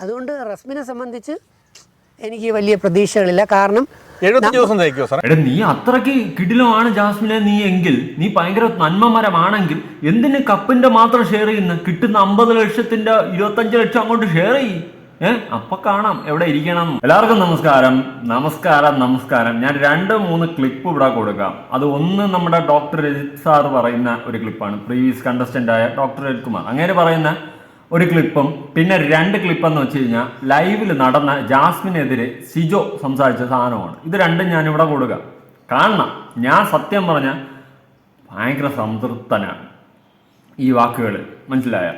അതുകൊണ്ട് റസ്മിനെ സംബന്ധിച്ച് എനിക്ക് വലിയ പ്രതീക്ഷകളില്ല. കാരണം എഴുപത്തഞ്ച് ദിവസം തേക്കോ സാർ എടാ നീ അത്രയ്ക്ക് കിടിലമാണ് ജാസ്മിനെ നീ എങ്കിൽ നീ ഭയങ്കര നന്മമരമാണെങ്കിൽ എന്തിന് കപ്പിന്റെ മാത്രം ഷെയർ ചെയ്യുന്ന? കിട്ടുന്ന അമ്പത് ലക്ഷത്തിന്റെ ഇരുപത്തഞ്ച് ലക്ഷം അങ്ങോട്ട് ഷെയർ ചെയ്യ്. ഏ? അപ്പൊ കാണാം എവിടെ ഇരിക്കണം എല്ലാവർക്കും നമസ്കാരം. നമസ്കാരം നമസ്കാരം. ഞാൻ രണ്ട് മൂന്ന് ക്ലിപ്പ് ഇവിടെ കൊടുക്കാം. അത് ഒന്ന് നമ്മുടെ ഡോക്ടർ രജിത് സാർ പറയുന്ന ഒരു ക്ലിപ്പാണ് പ്രീവിയസ് കണ്ടസ്റ്റന്റ് ആയ ഡോക്ടർ രജിത് കുമാർ. അങ്ങനെ പറയുന്ന ഒരു ക്ലിപ്പും പിന്നെ രണ്ട് ക്ലിപ്പ് എന്ന് വെച്ച് കഴിഞ്ഞാൽ ലൈവിൽ നടന്ന ജാസ്മിനെതിരെ സിജോ സംസാരിച്ച സാധനമാണ്. ഇത് രണ്ടും ഞാൻ ഇവിടെ കൊടുക്കാം. കാണണം ഞാൻ സത്യം പറഞ്ഞ ഭയങ്കര സംതൃപ്തനാണ് ഈ വാക്കുകൾ മനസ്സിലായ?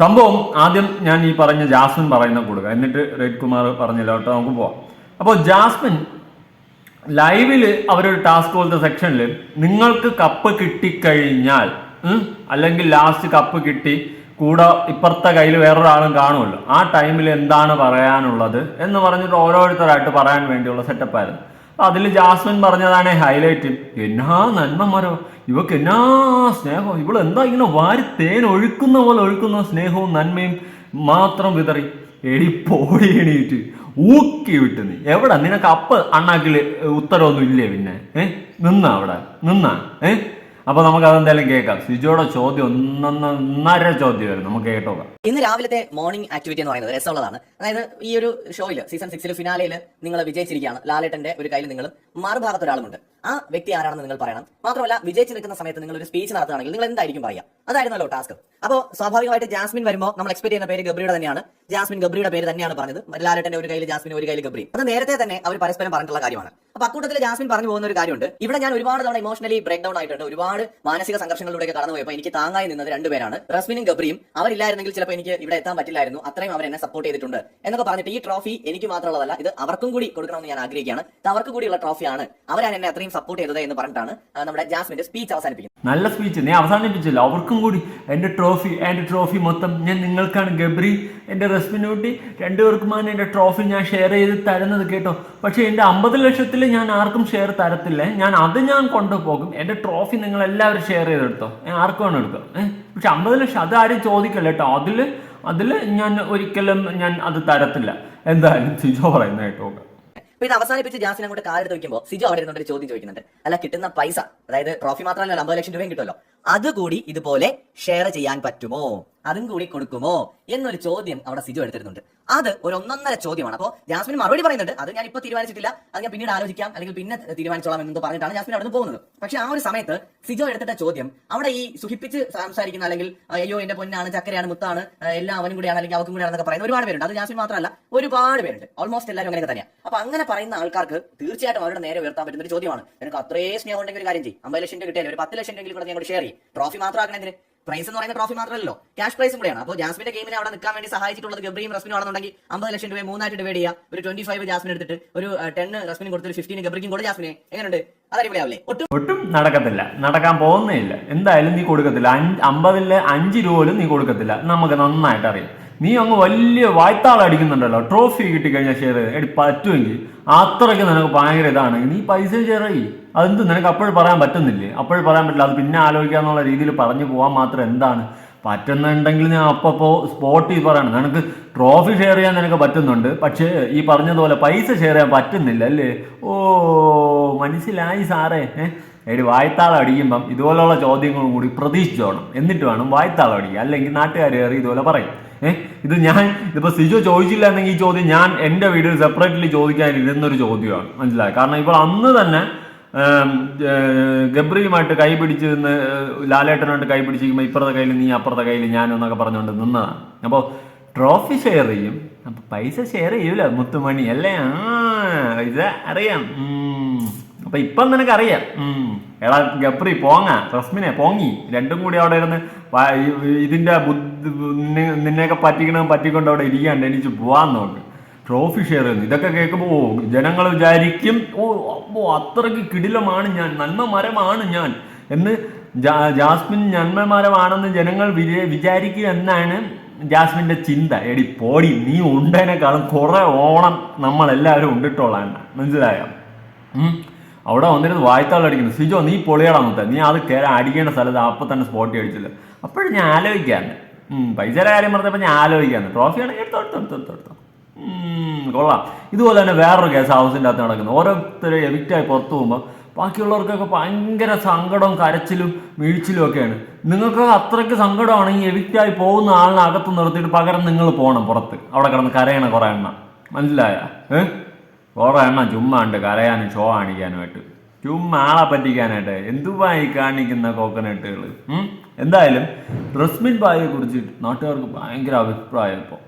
സംഭവം ആദ്യം ഞാൻ ഈ പറഞ്ഞ ജാസ്മിൻ പറയുന്ന കൊടുക്കുക എന്നിട്ട് റേറ്റ് കുമാർ പറഞ്ഞില്ല കേട്ടോ നമുക്ക് പോവാം. അപ്പോൾ ജാസ്മിൻ ലൈവിൽ അവരൊരു ടാസ്ക് പോലത്തെ സെക്ഷനിൽ നിങ്ങൾക്ക് കപ്പ് കിട്ടിക്കഴിഞ്ഞാൽ അല്ലെങ്കിൽ ലാസ്റ്റ് കപ്പ് കിട്ടി കൂടെ ഇപ്പുറത്തെ കയ്യിൽ വേറൊരാളും കാണുമല്ലോ. ആ ടൈമിൽ എന്താണ് പറയാനുള്ളത് എന്ന് പറഞ്ഞിട്ട് ഓരോരുത്തരായിട്ട് പറയാൻ വേണ്ടിയുള്ള സെറ്റപ്പായിരുന്നു അപ്പൊ അതിൽ ജാസ്മിൻ പറഞ്ഞതാണ് ഹൈലൈറ്റ് എന്നാ നന്മ മരോ. ഇവക്ക് എന്നാ സ്നേഹം. ഇവൾ എന്താ ഇങ്ങനെ വാരി തേൻ ഒഴുക്കുന്ന പോലെ ഒഴുക്കുന്ന സ്നേഹവും നന്മയും മാത്രം വിതറി. എടി പോടി എണീറ്റ്. ഊക്കി വിട്ടു നീ. എവിടെ? നിനക്ക് അപ്പ അണ്ണാക്കിൽ ഉത്തരവൊന്നും ഇല്ലേ പിന്നെ? ഏ? നിന്നാ അവിടെ? നിന്നാ? ഏ? അപ്പൊ നമുക്ക് അതെന്തായാലും കേൾക്കാം. സിജോയുടെ ചോദ്യം ഒന്നൊന്നര ചോദ്യമായിരുന്നു നമുക്ക് കേട്ടോക്കാം. ഇന്ന് രാവിലത്തെ മോർണിംഗ് ആക്ടിവിറ്റി എന്ന് പറയുന്നത് രസമുള്ളതാണ്. അതായത് ഈ ഒരു ഷോയിൽ സീസൺ സിക്സിൽ ഫിനാലയിൽ നിങ്ങൾ വിജയിച്ചിരിക്കുകയാണ്. ലാലേട്ടന്റെ ഒരു കയ്യിൽ നിങ്ങൾ മറുഭാഗത്ത് ഒരാളുമുണ്ട്. ആ വ്യക്തി ആരാണെന്ന് നിങ്ങൾ പറയണം. മാത്രമല്ല വിജയിച്ച് നിൽക്കുന്ന സമയത്ത് നിങ്ങൾ ഒരു സ്പീച്ച് നടത്തുകയാണെങ്കിൽ നിങ്ങൾ എന്തായിരിക്കും പറയുക? അതായിരുന്നല്ലോ ടാസ്ക് അപ്പോൾ സ്വാഭാവികമായിട്ട് ജാസ്മിൻ വരുമ്പോൾ നമ്മൾ എക്സ്പെക്ട് ചെയ്യുന്ന പേര് ഗബ്രിയുടെ തന്നെയാണ്. ജാസ്മിൻ ഗബ്രിയുടെ പേര് തന്നെയാണ് പറഞ്ഞത്. ലാലേട്ടന്റെ ഒരു കയ്യിൽ ജാസ്മിൻ ഒരു കയ്യിൽ ഗബ്രി. അത് നേരത്തെ തന്നെ അവർ പരസ്പരം പറഞ്ഞിട്ടുള്ള കാര്യമാണ്. അപ്പൊ അക്കൂട്ടത്തിൽ ജാസ്മിൻ പറഞ്ഞു പോകുന്ന ഒരു കാര്യമുണ്ട്. ഇവിടെ ഞാൻ ഒരുപാട് തവണ ഇമോഷണലി ബ്രേക്ക് ഡൗൺ ആയിട്ടുണ്ട്. ഒരുപാട് മാനസിക സംഘർഷങ്ങളിലൂടെ കടന്നു പോയപ്പോൾ എനിക്ക് താങ്ങായി നിന്നത് രണ്ടുപേരാണ് റസ്മിനും ഗബ്രിയും അവരില്ലായിരുന്നെങ്കിൽ ചിലപ്പോൾ എനിക്ക് ഇവിടെ എത്താൻ പറ്റില്ലായിരുന്നു. അത്രയും അവർ എന്നെ സപ്പോർട്ട് ചെയ്തിട്ടുണ്ട്. എന്നൊക്കെ പറഞ്ഞിട്ട് ഈ ട്രോഫി എനിക്ക് മാത്രമുള്ളതല്ല ഇത് അവർക്കും കൂടി കൊടുക്കണമെന്ന് ഞാൻ ആഗ്രഹിക്കുകയാണ്. അവർക്ക് കൂടിയുള്ള ട്രോഫിയാണ് അവരാണ് എന്നെ അത്രയും സപ്പോർട്ട് ചെയ്തത് എന്ന് പറഞ്ഞിട്ടാണ് നമ്മുടെ ജാസ്മിന്റെ സ്പീച്ച് അവസാനിപ്പിക്കുന്നത്. നല്ല സ്പീച്ച് നീ അവസാനിപ്പിച്ചില്ല. അവർക്കും കൂടി എന്റെ ട്രോഫി എന്റെ ട്രോഫി മൊത്തം ഞാൻ നിങ്ങൾക്കാണ് ഗബ്രി എന്റെ റെസ്മിനൂട്ടി രണ്ടുപേർക്കുമാണ് എന്റെ ട്രോഫി ഞാൻ ഷെയർ ചെയ്ത് തരുന്നത് കേട്ടോ. പക്ഷേ എന്റെ അമ്പത് ലക്ഷത്തിൽ ഞാൻ ആർക്കും ഷെയർ തരത്തില്ല. ഞാൻ അത് ഞാൻ കൊണ്ടുപോകും. എന്റെ ട്രോഫി നിങ്ങൾ എല്ലാവരും ഷെയർ ചെയ്തെടുത്തോ. ഞാൻ ആർക്കും വേണം എടുത്തോ ഏഹ് പക്ഷെ അമ്പത് ലക്ഷം അത് ആരും ചോദിക്കല്ല കേട്ടോ. അതിൽ അതിൽ ഞാൻ ഒരിക്കലും ഞാൻ അത് തരത്തില്ല. എന്തായാലും സിജോ പറയുന്നത് കേട്ടോ ഇത് അവസാനിപ്പിച്ച് ജാസിൻ അങ്ങോട്ട് കാലെടുത്ത് വെക്കുമ്പോൾ സിജു അവിടെ ഇരുന്നോണ്ട് ചോദ്യം ചോദിക്കുന്നുണ്ട്. അല്ല കിട്ടുന്ന പൈസ അതായത് ട്രോഫി മാത്രമല്ല അമ്പത് ലക്ഷം രൂപയും കിട്ടുമല്ലോ. അതുകൂടി ഇതുപോലെ ഷെയർ ചെയ്യാൻ പറ്റുമോ? അതും കൂടി കൊടുക്കുമോ? എന്നൊരു ചോദ്യം അവിടെ സിജു എടുത്തിരുന്നുണ്ട്. അത് ഒരു ഒന്നൊന്നര ചോദ്യമാണ്. അപ്പോൾ ജാസ്മിൻ മറുപടി പറയുന്നുണ്ട്. അത് ഞാൻ ഇപ്പോൾ തീരുമാനിച്ചിട്ടില്ല. അത് ഞാൻ പിന്നീട് ആലോചിക്കാം. അല്ലെങ്കിൽ പിന്നെ തീരുമാനിച്ചോളാം എന്ന് പറഞ്ഞിട്ടാണ് ജാസ്മിൻ അവിടെ നിന്ന് പോകുന്നത്. പക്ഷെ ആ ഒരു സമയത്ത് സിജോ എടുത്തിട്ട ചോദ്യം അവിടെ ഈ സുഖിപ്പിച്ച് സംസാരിക്കുന്ന അല്ലെങ്കിൽ അയ്യോ എന്റെ പൊന്നാണ് ചക്കരയാണ് മുത്താണ് എല്ലാം അവനും കൂടിയാണ് അല്ലെങ്കിൽ അവക്കും കൂടിയാണെന്നൊക്കെ പറയുന്നത് ഒരുപാട് പേരുണ്ട്. അത് ജാസ്മിൻ മാത്രമല്ല ഒരുപാട് പേരുണ്ട്. ഓൾമോസ്റ്റ് എല്ലാവരും അങ്ങനെ തന്നെയാണ് അപ്പൊ അങ്ങനെ പറയുന്ന ആൾക്കാർക്ക് തീർച്ചയായിട്ടും അവരുടെ നേരെ ഉയർത്താൻ പറ്റുന്ന ഒരു ചോദ്യമാണ്. എനിക്ക് അത്രേ സ്നേഹം ഉണ്ടെങ്കിൽ ഒരു കാര്യം ചെയ്യും. അമ്പത് ലക്ഷം രൂപ കിട്ടിയാൽ ഒരു പത്ത് ലക്ഷം രൂപ കൂടെ ഞങ്ങൾ ഷെയർ ചെയ്യും ട്രോഫി മാത്രമാക്കണതിന് പ്രൈസ് എന്ന് പറയുന്ന ട്രോഫി മാത്രമല്ലോ ക്യാഷ് പ്രൈസും കൂടെയാണ്. അപ്പോൾ ജാസ്മിന്റെ ഗെയിമിനെ അവിടെ നിൽക്കാൻ വേണ്ടി സഹായിച്ചിട്ടുള്ളത് ഗബ്രിയും റസ്മിനും ആണെന്നുണ്ടെങ്കിൽ അമ്പത് ലക്ഷം രൂപ മൂന്നായിട്ട് ഡിവൈഡ് ചെയ്യുക ഒരു ട്വന്റി ഫൈവ് ജാസ്മിൻ എടുത്തിട്ട് ഒരു ടെൻ റസ്മിനും കൊടുത്തൊരു ഫിഫ്റ്റീൻ ഗബ്രിക്കും കൂടെ ജാസ്മിനെ. എങ്ങനെയുണ്ട്? അതടിപൊളിയാവില്ലേ ഒട്ടും ഒട്ടും നടക്കത്തില്ല. നടക്കാൻ പോകുന്നേ ഇല്ല എന്തായാലും നീ കൊടുക്കത്തില്ല. അമ്പതിൽ അഞ്ച് രൂപ പോലും നീ കൊടുക്കത്തില്ല. നമുക്ക് നന്നായിട്ട് അറിയാം. നീ അങ്ങ് വലിയ വായ്ത്താളം അടിക്കുന്നുണ്ടല്ലോ. ട്രോഫി കിട്ടിക്കഴിഞ്ഞാൽ ഷെയർ എടി പറ്റുമെങ്കിൽ അത്രയ്ക്ക് നിനക്ക് ഭയങ്കര ഇതാണ്. നീ പൈസ ഷെയർ അതെന്ത്? നിനക്ക് അപ്പോഴും പറയാൻ പറ്റുന്നില്ലേ? അപ്പോഴും പറയാൻ പറ്റില്ല. അത് പിന്നെ ആലോചിക്കാന്നുള്ള രീതിയിൽ പറഞ്ഞു പോകാൻ മാത്രം എന്താണ്? പറ്റുന്നുണ്ടെങ്കിൽ ഞാൻ അപ്പോൾ സ്പോട്ടിൽ പറയണം. നിനക്ക് ട്രോഫി ഷെയർ ചെയ്യാൻ നിനക്ക് പറ്റുന്നുണ്ട്. പക്ഷേ ഈ പറഞ്ഞതുപോലെ പൈസ ഷെയർ ചെയ്യാൻ പറ്റുന്നില്ല അല്ലേ? ഓ മനസ്സിലായി സാറേ. ഏഹ് എടി വായ്ത്താളം അടിക്കുമ്പം ഇതുപോലുള്ള ചോദ്യങ്ങളും കൂടി പ്രതീക്ഷിച്ചോണം. എന്നിട്ട് വേണം വായ്ത്താളം അടിക്കുക അല്ലെങ്കിൽ നാട്ടുകാർ കയറി ഇതുപോലെ പറയും. ഏഹ് ഇത് ഞാൻ ഇതിപ്പോൾ സിജു ചോദിച്ചില്ല എന്നെങ്കിൽ ഈ ചോദ്യം ഞാൻ എന്റെ വീഡിയോയിൽ സെപ്പറേറ്റ്ലി ചോദിക്കാൻ ഇരുന്നൊരു ചോദ്യമാണ്. മനസ്സിലായി? കാരണം ഇപ്പോൾ അന്ന് തന്നെ ഗബ്രിയുമായിട്ട് കൈ പിടിച്ച് നിന്ന് ലാലേട്ടനുമായിട്ട് കൈ പിടിച്ചിരിക്കുമ്പോൾ ഇപ്പുറത്തെ കയ്യിൽ നീ അപ്പുറത്തെ കയ്യിൽ ഞാനെന്നൊക്കെ പറഞ്ഞുകൊണ്ട് നിന്നതാണ് അപ്പോൾ ട്രോഫി ഷെയർ ചെയ്യും. അപ്പോൾ പൈസ ഷെയർ ചെയ്യൂല മുത്തുമണി. അല്ലേ? ആ ഇത് അറിയാം. അപ്പൊ ഇപ്പം നിനക്ക് അറിയാം. എടാ ഗബ്രി പോങ്ങ. റസ്മിനെ പോങ്ങി. രണ്ടും കൂടി അവിടെ ഇരുന്ന് ഇതിന്റെ ബുദ്ധി നിന്നെയൊക്കെ പറ്റിക്കണം പറ്റിക്കൊണ്ട് അവിടെ ഇരിക്കാണ്ട് എനിക്ക് പോവാൻ ട്രോഫി ഷെയർ ചെയ്യുന്നു ഇതൊക്കെ കേൾക്കുമ്പോൾ ഓ ജനങ്ങൾ വിചാരിക്കും ഓ അപ്പോ അത്രയ്ക്ക് കിടിലമാണ് ഞാൻ നന്മ മരമാണ് ഞാൻ എന്ന് ജാസ്മിൻ നന്മ മരമാണെന്ന് ജനങ്ങൾ വിചാരിക്കും എന്നാണ് ജാസ്മിന്റെ ചിന്ത. എടി പോടി നീ ഉണ്ടതിനേക്കാളും കുറെ ഓണം നമ്മളെല്ലാവരും ഉണ്ടിട്ടുള്ളതാണ് മനസ്സിലായോ. അവിടെ വന്നിരുന്ന് വായ്ത്താൾ അടിക്കുന്നു. സിജോ നീ പൊളിയടാ മുത്ത. നീ അത് കയറി അടിക്കേണ്ട സ്ഥലത്ത് അപ്പം തന്നെ സ്പോട്ടി അടിച്ചില്ല അപ്പോഴും ഞാൻ ആലോചിക്കാറുണ്ട് പൈസയുടെ കാര്യം പറഞ്ഞപ്പോൾ ഞാൻ ആലോചിക്കാറുണ്ട് ട്രോഫി ആണെങ്കിൽ കൊള്ളാം. ഇതുപോലെ തന്നെ വേറൊരു കേസ് ഹൗസിന്റെ അകത്ത് നടക്കുന്നു. ഓരോരുത്തർ എവിക്റ്റായി പുറത്തു പോകുമ്പോൾ ബാക്കിയുള്ളവർക്കൊക്കെ ഭയങ്കര സങ്കടവും കരച്ചിലും വീഴ്ചിലും ഒക്കെയാണ്. നിങ്ങൾക്ക് അത്രയ്ക്ക് സങ്കടമാണെങ്കിൽ എവിക്റ്റായി പോകുന്ന ആളിനെ അകത്ത് നിർത്തിയിട്ട് പകരം നിങ്ങൾ പോകണം പുറത്ത്. അവിടെ കിടന്ന് കരയണ കുറേ എണ്ണം. മനസ്സിലായ? ഏ? കുറേ എണ്ണം ചുമ്മാ ഉണ്ട് കരയാനും ഷോ കാണിക്കാനുമായിട്ട്. ചുമ്മാ ആളെ പറ്റിക്കാനായിട്ട്. എന്തുവായി കാണിക്കുന്ന കോക്കനട്ടുകൾ എന്തായാലും റസ്മിൻ ബായിയെ കുറിച്ച് നാട്ടുകാർക്ക് ഭയങ്കര അഭിപ്രായം ഇപ്പോൾ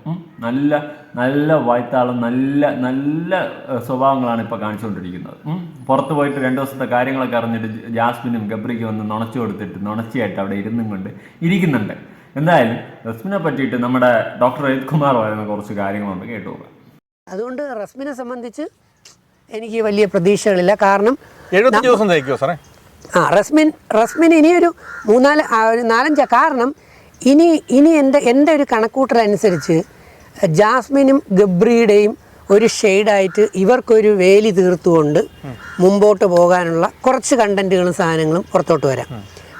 നല്ല നല്ല വായ്ത്താളം നല്ല നല്ല സ്വഭാവങ്ങളാണ് ഇപ്പോൾ കാണിച്ചുകൊണ്ടിരിക്കുന്നത്. പുറത്ത് പോയിട്ട് രണ്ട് ദിവസത്തെ കാര്യങ്ങളൊക്കെ അറിഞ്ഞിട്ട് ജാസ്മിനും ഗബ്രിക്കും വന്ന് നുണച്ചു കൊടുത്തിട്ട് നുണച്ചിയായിട്ട് അവിടെ ഇരുന്നും കൊണ്ട് ഇരിക്കുന്നുണ്ട്. എന്തായാലും റസ്മിനെ പറ്റിയിട്ട് നമ്മുടെ ഡോക്ടർ രജിത് കുമാർ പറയുന്ന കുറച്ച് കാര്യങ്ങളുണ്ട് കേട്ടു പോകാം അതുകൊണ്ട് റസ്മിനെ സംബന്ധിച്ച് എനിക്ക് വലിയ പ്രതീക്ഷകളില്ല. കാരണം എഴുപത്തഞ്ച് ദിവസം തയ്ക്കുമോ സാറേ? ആ റസ്മിൻ റസ്മിൻ ഇനിയൊരു മൂന്നാൽ ഒരു നാലഞ്ച കാരണം ഇനി ഇനി എന്റെ എന്റെ ഒരു കണക്കൂട്ടലനുസരിച്ച് ജാസ്മിനും ഗബ്രിയുടെയും ഒരു ഷെയ്ഡായിട്ട് ഇവർക്കൊരു വേലി തീർത്തുകൊണ്ട് മുമ്പോട്ട് പോകാനുള്ള കുറച്ച് കണ്ടന്റുകളും സാധനങ്ങളും പുറത്തോട്ട് വരാം.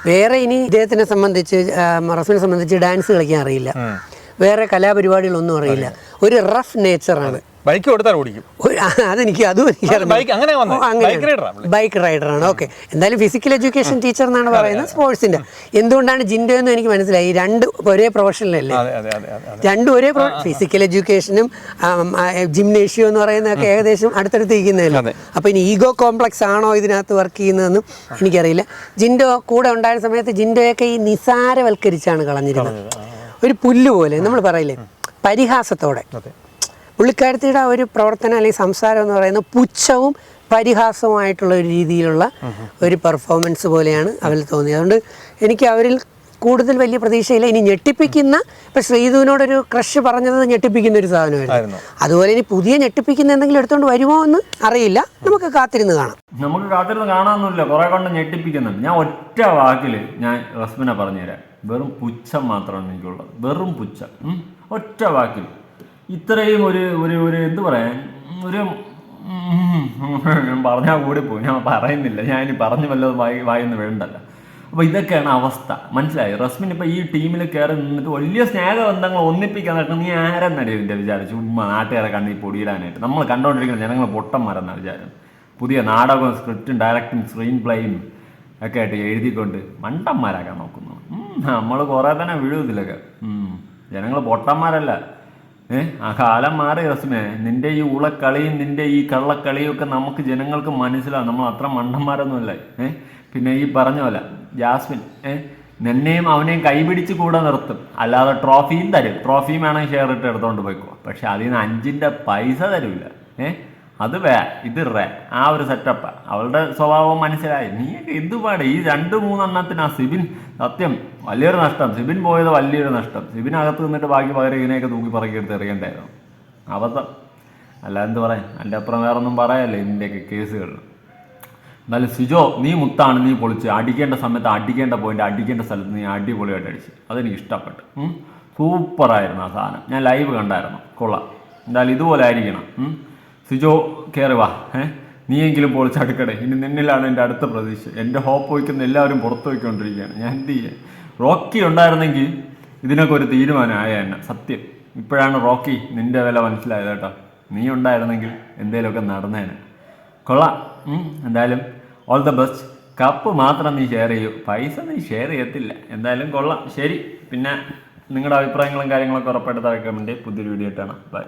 വേറെ ഇനി ഇദ്ദേഹത്തിനെ സംബന്ധിച്ച് റസ്മിനെ സംബന്ധിച്ച് ഡാൻസ് കളിക്കാൻ അറിയില്ല. വേറെ കലാപരിപാടികളൊന്നും അറിയില്ല. ഒരു റഫ് നേച്ചറാണ്. ബൈക്ക് കൊടുത്താൽ ഓടിക്കും. അതെനിക്ക് അതും ബൈക്ക് അങ്ങനെ? ബൈക്ക് റൈഡറാ പുള്ളി? ബൈക്ക് റൈഡറാണ് ഓക്കെ എന്തായാലും ഫിസിക്കൽ എഡ്യൂക്കേഷൻ ടീച്ചർ എന്നാണ് പറയുന്നത് സ്പോർട്സിന്റെ എന്തുകൊണ്ടാണ് ജിൻഡോ എന്ന് എനിക്ക് മനസ്സിലായി? രണ്ട് ഒരേ പ്രൊഫഷനിലല്ലേ രണ്ടും ഒരേ ഫിസിക്കൽ എഡ്യൂക്കേഷനും ജിംനേഷ്യം എന്ന് പറയുന്നതൊക്കെ ഏകദേശം അടുത്തടുത്ത് ഇരിക്കുന്നതല്ലേ അതെ. അപ്പൊ ഇനി ഈഗോ കോംപ്ലക്സ് ആണോ ഇതിനകത്ത് വർക്ക് ചെയ്യുന്നതെന്നും എനിക്കറിയില്ല. ജിൻഡോ കൂടെ ഉണ്ടായ സമയത്ത് ജിൻഡോയൊക്കെ ഈ നിസാരവൽക്കരിച്ചാണ് കളഞ്ഞിരുന്നത്. ഒരു പുല്ല് പോലെ നമ്മൾ പറയില്ലേ? പരിഹാസത്തോടെ. പുള്ളിക്കാരത്തിയുടെ ആ ഒരു പ്രവർത്തനം അല്ലെങ്കിൽ സംസാരം എന്ന് പറയുന്നത് പുച്ഛവും പരിഹാസവുമായിട്ടുള്ള ഒരു രീതിയിലുള്ള ഒരു പെർഫോമൻസ് പോലെയാണ് അവരിൽ തോന്നിയത്. അതുകൊണ്ട് എനിക്ക് അവരിൽ കൂടുതൽ വലിയ പ്രതീക്ഷയില്ല. ഇനി ഞെട്ടിപ്പിക്കുന്ന ഇപ്പൊ ശ്രീധുവിനോടൊരു ക്രഷ് പറഞ്ഞത് ഞെട്ടിപ്പിക്കുന്ന ഒരു സാധനമായിരുന്നു. അതുപോലെ ഇനി പുതിയ ഞെട്ടിപ്പിക്കുന്ന എന്തെങ്കിലും എടുത്തുകൊണ്ട് വരുമോ എന്ന് അറിയില്ല. നമുക്ക് കാത്തിരുന്ന് കാണാം. നമുക്ക് കാത്തിരുന്ന് കാണാമെന്നില്ല കുറെ കൊണ്ട് ഞെട്ടിപ്പിക്കുന്നുണ്ട്. ഞാൻ ഒറ്റ വാക്കിൽ ഞാൻ റസ്മിനെ പറഞ്ഞുതരാം. വെറും പുച്ഛം മാത്രമാണ് എനിക്കുള്ളത്. വെറും പുച്ഛം. ഒറ്റ വാക്കിൽ ഇത്രയും ഒരു ഒരു ഒരു എന്ത് പറയാൻ? ഒരു പറഞ്ഞാൽ കൂടി പോകും ഞാൻ പറയുന്നില്ല. ഞാൻ ഇനി പറഞ്ഞു വല്ലതും വായി വായിന്ന് വേണ്ടല്ല. അപ്പോൾ ഇതൊക്കെയാണ് അവസ്ഥ. മനസ്സിലായി? റസ്മിൻ ഇപ്പോൾ ഈ ടീമിൽ കയറി നിന്നിട്ട് വലിയ സ്നേഹബന്ധങ്ങൾ ഒന്നിപ്പിക്കാൻ നടക്കുന്ന നീ ആരെന്നടി ഇതിന്റെ വിചാരം? ചുമ്മാ നാട്ടുകാരെ കണ്ണി പൊടിയിടാനായിട്ട്. നമ്മൾ കണ്ടുകൊണ്ടിരിക്കുന്ന ജനങ്ങൾ പൊട്ടന്മാരെന്ന വിചാരം. പുതിയ നാടകവും സ്ക്രിപ്റ്റും ഡയറക്റ്റും സ്ക്രീൻ പ്ലേയും ഒക്കെ ആയിട്ട് എഴുതിക്കൊണ്ട് മണ്ടന്മാരാക്കാൻ നോക്കുന്നു. നമ്മൾ കുറേ തന്നെ വീഴുതില്ലൊക്കെ ജനങ്ങൾ പൊട്ടന്മാരല്ല. ഏ? ആ കാലം മാറി റസ്മേ. നിന്റെ ഈ ഉളക്കളിയും നിന്റെ ഈ കള്ളക്കളിയും ഒക്കെ നമുക്ക് ജനങ്ങൾക്ക് മനസ്സിലാവും. നമ്മൾ അത്ര മണ്ടന്മാരൊന്നുമല്ല. ഏഹ് പിന്നെ ഈ പറഞ്ഞ പോലെ ജാസ്മിൻ ഏഹ് നിന്നെയും അവനെയും കൈപിടിച്ച് കൂടെ നിർത്തും. അല്ലാതെ ട്രോഫിയും തരും. ട്രോഫിയും വേണമെങ്കിൽ ഷെയർ ഇട്ട് എടുത്തോണ്ട് പോയിക്കോ. പക്ഷെ അതിൽ നിന്ന് അഞ്ചിന്റെ പൈസ തരൂല. ഏ? അത് വേ ഇത് റേ ആ ഒരു സെറ്റപ്പ് അവളുടെ സ്വഭാവം മനസ്സിലായി. നീ നീയൊക്കെ പാടെ? ഈ രണ്ട് മൂന്നെണ്ണത്തിന് ആ സിബിൻ സത്യം വലിയൊരു നഷ്ടം. സിബിൻ പോയത് വലിയൊരു നഷ്ടം. സിബിൻ അകത്ത് നിന്നിട്ട് ബാക്കി പകരം ഇങ്ങനെയൊക്കെ തൂക്കി പറക്കി എടുത്ത് എറിയണ്ടായിരുന്നു. അബദ്ധം. അല്ല എന്ത് പറയാൻ? എന്റെ അപ്പുറം വേറെ ഒന്നും പറയാല്ലേ ഇതിന്റെയൊക്കെ കേസുകൾ. എന്നാലും സിജോ നീ മുത്താണ് നീ പൊളിച്ച്. അടിക്കേണ്ട സമയത്ത് അടിക്കേണ്ട പോയിന്റ് അടിക്കേണ്ട സ്ഥലത്ത് നീ അടിപൊളിയായിട്ട് അടിച്ച്. അതെനിക്ക് ഇഷ്ടപ്പെട്ടു. സൂപ്പറായിരുന്നു ആ സാധനം. ഞാൻ ലൈവ് കണ്ടായിരുന്നു. കൊള്ളാം. എന്തായാലും ഇതുപോലെ ആയിരിക്കണം. സിജോ കയറി വാ ഏ? നീയെങ്കിലും പൊളിച്ചടുക്കടേ ഇനി നിന്നിലാണ് എന്റെ അടുത്ത പ്രതീക്ഷ. എന്റെ ഹോപ്പ് വയ്ക്കുന്ന എല്ലാവരും പുറത്തു പോയിക്കൊണ്ടിരിക്കുകയാണ് ഞാൻ എന്ത് ചെയ്യാൻ? റോക്കി ഉണ്ടായിരുന്നെങ്കിൽ ഇതിനൊക്കെ ഒരു തീരുമാനമായ എന്നെ. സത്യം. ഇപ്പോഴാണ് റോക്കി നിന്റെ വില മനസ്സിലായത് കേട്ടോ. നീ ഉണ്ടായിരുന്നെങ്കിൽ എന്തേലുമൊക്കെ നടന്നേനെ. കൊള്ളാം. എന്തായാലും ഓൾ ദ ബെസ്റ്റ് കപ്പ് മാത്രം നീ ഷെയർ ചെയ്യൂ. പൈസ നീ ഷെയർ ചെയ്യത്തില്ല. എന്തായാലും കൊള്ളാം. ശരി. പിന്നെ നിങ്ങളുടെ അഭിപ്രായങ്ങളും കാര്യങ്ങളൊക്കെ ഉറപ്പായിട്ട് തറക്കാൻ വേണ്ടി പുതിയൊരു വീഡിയോ ആയിട്ടാണ് ബൈ